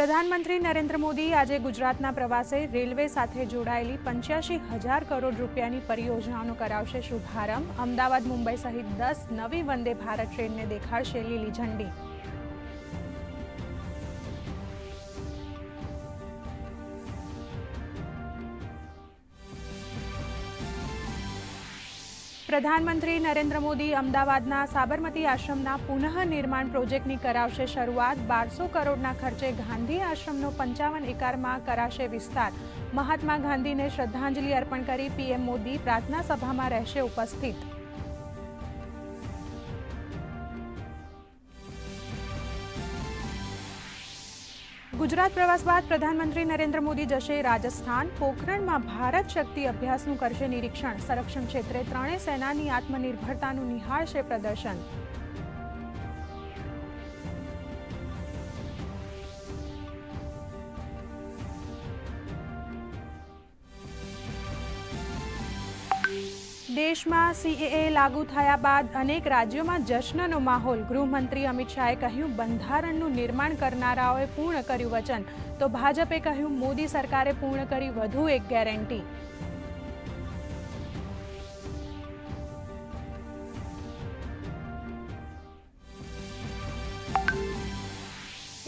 પ્રધાનમંત્રી નરેન્દ્ર મોદી આજે ગુજરાતના પ્રવાસે રેલવે સાથે જોડાયેલી પંચ્યાસી હજાર કરોડ રૂપિયાની પરિયોજનાઓનો કરાવશે શુભારંભ. અમદાવાદ, મુંબઈ સહિત દસ નવી વંદે ભારત ટ્રેનને દેખાડશે લીલી ઝંડી. પ્રધાનમંત્રી નરેન્દ્ર મોદી અમદાવાદના સાબરમતી આશ્રમના પુનઃનિર્માણ પ્રોજેક્ટની કરાવશે શરૂઆત બારસો કરોડના ખર્ચે ગાંધી આશ્રમનો પંચાવન એકરમાં કરાશે વિસ્તાર. મહાત્મા ગાંધીને શ્રદ્ધાંજલિ અર્પણ કરી પીએમ મોદી પ્રાર્થના સભામાં રહેશે ઉપસ્થિત. ગુજરાત પ્રવાસ બાદ પ્રધાનમંત્રી નરેન્દ્ર મોદી જશે રાજસ્થાન. પોખરણમાં ભારત શક્તિ અભ્યાસનું કરશે નિરીક્ષણ. સંરક્ષણ ક્ષેત્રે ત્રણેય સેનાની આત્મનિર્ભરતાનું નિહાળશે પ્રદર્શન. દેશમાં સીએએ લાગુ થયા બાદ અનેક રાજ્યોમાં જશ્નનો માહોલ. ગૃહમંત્રી અમિત શાહે કહ્યું, બંધારણનું નિર્માણ કરનારાઓએ પૂર્ણ કર્યું વચન. તો ભાજપે કહ્યું, મોદી સરકારે પૂર્ણ કરી વધુ એક ગેરંટી.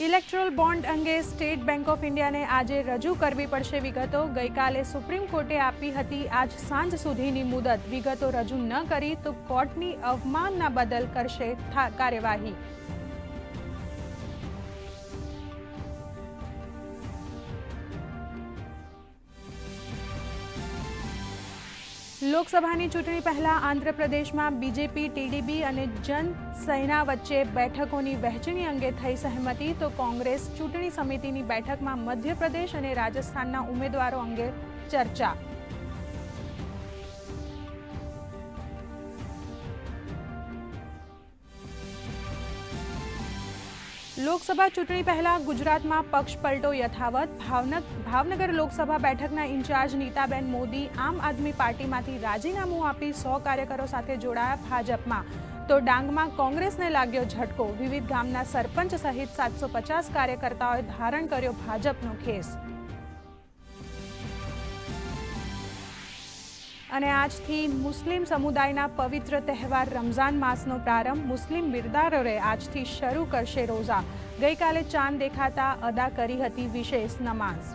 ઇલેક્ટ્રોલ બોન્ડ અંગે સ્ટેટ બેંક ઓફ ઇન્ડિયાને આજે રજૂ કરવી પડશે વિગતો. ગઈકાલે સુપ્રીમ કોર્ટે આપી હતી આજ સાંજ સુધીની મુદત. વિગતો રજૂ ન કરી તો કોર્ટની અવમાનના બદલ કરશે કાર્યવાહી. લોકસભાની ચૂંટણી પહેલા આંધ્રપ્રદેશમાં બીજેપી, ટીડીપી અને જન સેના વચ્ચે બેઠકોની વહેંચણી અંગે થઈ સહમતિ તો કોંગ્રેસ ચૂંટણી સમિતિની બેઠકમાં મધ્યપ્રદેશ અને રાજસ્થાનના ઉમેદવારો અંગે ચર્ચા. લોકસભા ચૂંટણી પહેલા ગુજરાતમાં પક્ષ પલટો યથાવત. ભાવનગ, ભાવનગર લોકસભા બેઠકના ઇન્ચાર્જ નીતાબેન મોદી આમ આદમી પાર્ટીમાંથી રાજીનામું આપી સો કાર્યકરો સાથે જોડાયા ભાજપમાં. તો ડાંગમાં કોંગ્રેસને લાગ્યો ઝટકો. વિવિધ ગામના સરપંચ સહિત સાતસો પચાસ કાર્યકર્તાઓએ ધારણ કર્યો ભાજપનો ખેસ. અને આજથી મુસ્લિમ સમુદાયના પવિત્ર તહેવાર રમઝાન માસનો પ્રારંભ મુસ્લિમ બિરદારોએ આજથી શરૂ કરશે રોઝા. ગઈકાલે ચાંદ દેખાતા અદા કરી હતી વિશેષ નમાઝ.